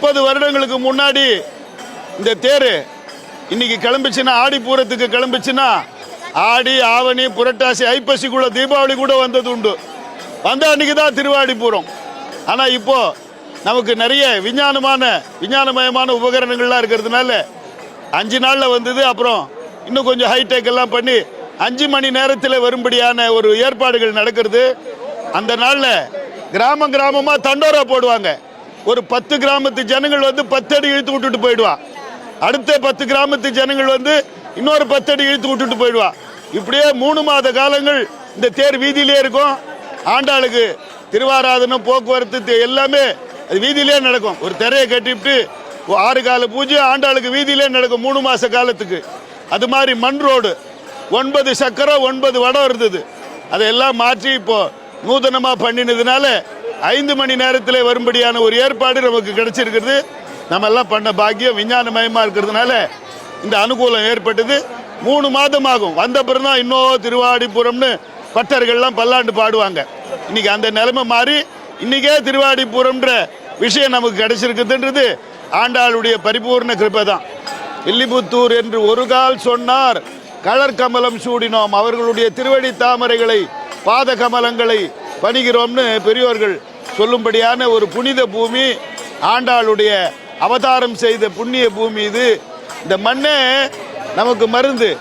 முப்பது வருடங்களுக்கு முன்னாடி இந்த தேர் இன்னைக்கு கிளம்பிச்சுன்னா ஆடி பூரத்துக்கு கிளம்பிச்சுன்னா ஆடி ஆவணி புரட்டாசி ஐப்பசிக்குள்ள தீபாவளி கூட வந்தது உண்டு. வந்த அன்னைக்கு தான் திருவாடிபுரம் ஆனால் இப்போ நமக்கு நிறைய விஞ்ஞானமான விஞ்ஞானமயமான உபகரணங்கள்லாம் இருக்கிறதுனால அஞ்சு நாளில் வந்தது அப்புறம் இன்னும் கொஞ்சம் ஹைடெக் எல்லாம் பண்ணி அஞ்சு மணி நேரத்தில் வரும்படியான ஒரு ஏற்பாடுகள் நடக்கிறது. அந்த நாளில் கிராமம் கிராமமாக தண்டோரா போடுவாங்க. ஒரு பத்து கிராமத்து ஜனங்கள் வந்து பத்து அடி இழுத்து விட்டுட்டு போயிடுவா. அடுத்த பத்து கிராமத்து ஜனங்கள் வந்து இன்னொரு பத்து அடி இழுத்து விட்டுட்டு போயிடுவா. இப்படியே மூணு மாத காலங்கள் இந்த தேர் வீதியிலே இருக்கும். ஆண்டாளுக்கு திருவாராதனம் போக்குவரத்து தே- எல்லாமே அது வீதியிலே நடக்கும். ஒரு திரையை கட்டிவிட்டு ஆறு கால பூஜை ஆண்டாளுக்கு வீதியிலே நடக்கும் மூணு மாத காலத்துக்கு. அது மாதிரி மண் ரோடு. ஒன்பது சக்கரம் ஒன்பது வடம் இருந்தது. அதையெல்லாம் மாற்றி இப்போ நூதனமாக பண்ணினதுனால ஐந்து மணி நேரத்தில் வரும்படியான ஒரு ஏற்பாடு நமக்கு கிடைச்சிருக்கிறது. நம்ம எல்லாம் பண்ண பாக்கியம் விஞ்ஞானமயமாக இருக்கிறதுனால இந்த அனுகூலம் ஏற்பட்டது. மூணு மாதம் ஆகும் வந்த பிறகு இன்னும் திருவாடிபுரம்னு பட்டர்கள்லாம் பல்லாண்டு பாடுவாங்க. இன்னைக்கு அந்த நிலைமை மாறி இன்னைக்கே திருவாடிபுரம்ன்ற விஷயம் நமக்கு கிடைச்சிருக்குதுன்றது ஆண்டாளுடைய பரிபூர்ண கிருபை தான் இல்லிபுத்தூர் என்று ஒரு கால் சொன்னார். கலர் கமலம் சூடினோம். அவர்களுடைய திருவடி தாமரைகளை பாத கமலங்களை பணிகிறோம்னு பெரியோர்கள் சொல்லும்படியான ஒரு புனித பூமி ஆண்டாளுடைய அவதாரம் செய்த புண்ணிய பூமி இது. இந்த மண்ணே நமக்கு மருந்து.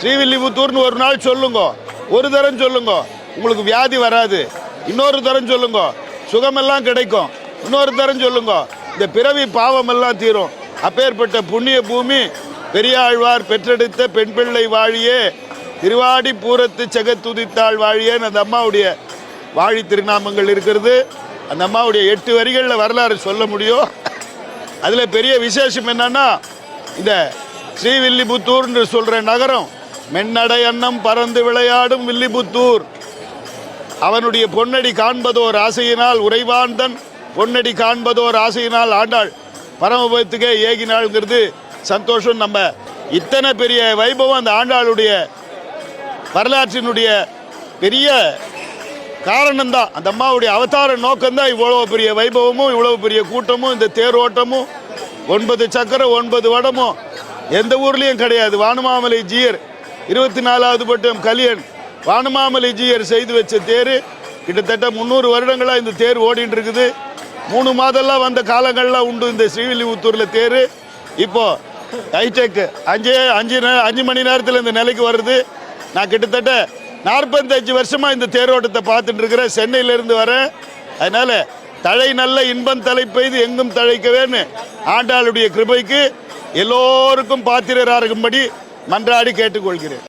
ஸ்ரீவில்லிபுத்தூர்னு ஒரு நாள் சொல்லுங்க. ஒரு தரம் சொல்லுங்க. உங்களுக்கு வியாதி வராது. இன்னொரு தரம் சொல்லுங்க. சுகமெல்லாம் கிடைக்கும். இன்னொரு தரம் சொல்லுங்க. இந்த பிறவி பாவமெல்லாம் தீரும். அப்பேற்பட்ட புண்ணிய பூமி பெரியாழ்வார் பெற்றெடுத்த பெண் பிள்ளை வாழியே திருவாடி பூரத்து செகத்துதித்தாள் வாழியேன்னு அந்த அம்மாவுடைய வாழி திருநாமங்கள் இருக்கிறது. அந்த அம்மாவுடைய எட்டு வரிகளில் வரலாறு சொல்ல முடியும். அதில் பெரிய விசேஷம் என்னன்னா இந்த ஸ்ரீவில்லிபுத்தூர்னு சொல்கிற நகரம் மென்னடை அன்னம் பறந்து விளையாடும் வில்லிபுத்தூர். அவனுடைய பொன்னடி காண்பதோர் ஆசையினால் உறைவான்தன் பொன்னடி காண்பதோர் ஆசையினால் ஆண்டாள். பரமபதத்துக்கே ஏகினாள்ங்கிறது சந்தோஷம். நம்ம இத்தனை பெரிய வைபவம் அந்த ஆண்டாளுடைய வரலாற்றினுடைய பெரிய காரணம்தான். அந்த அம்மாவுடைய அவதார நோக்கம்தான் இவ்வளோ பெரிய வைபவமும் இவ்வளோ பெரிய கூட்டமும் இந்த தேரோட்டமும் ஒன்பது சக்கரம் ஒன்பது வடமும் எந்த ஊர்லேயும் கிடையாது. வானுமாமலை ஜீயர் இருபத்தி நாலாவது பட்டம் கலியன். வானுமாமலை ஜீயர் செய்து வச்ச தேர் கிட்டத்தட்ட முந்நூறு வருடங்களாக இந்த தேர் ஓடிட்டு இருக்குது மூணு மாதம்லாம் வந்த காலங்கள்லாம் உண்டு இந்த ஸ்ரீவில்லிபுத்தூரில் தேர். இப்போது ஹைடெக் அஞ்சு அஞ்சு நே- அஞ்சு மணி நேரத்தில் இந்த நிலைக்கு வருது. நான் கிட்டத்தட்ட நாற்பத்தஞ்சு வருஷமா இந்த தேரோட்டத்தை பார்த்துட்டு இருக்கிறேன் சென்னையிலேருந்து வரேன் அதனால தழை நல்ல இன்பம் தலை பெய்து எங்கும் தழைக்கவேன்னு ஆண்டாளுடைய கிருபைக்கு எல்லோருக்கும் பாத்திரராகும்படி மன்றாடி கேட்டுக்கொள்கிறேன்.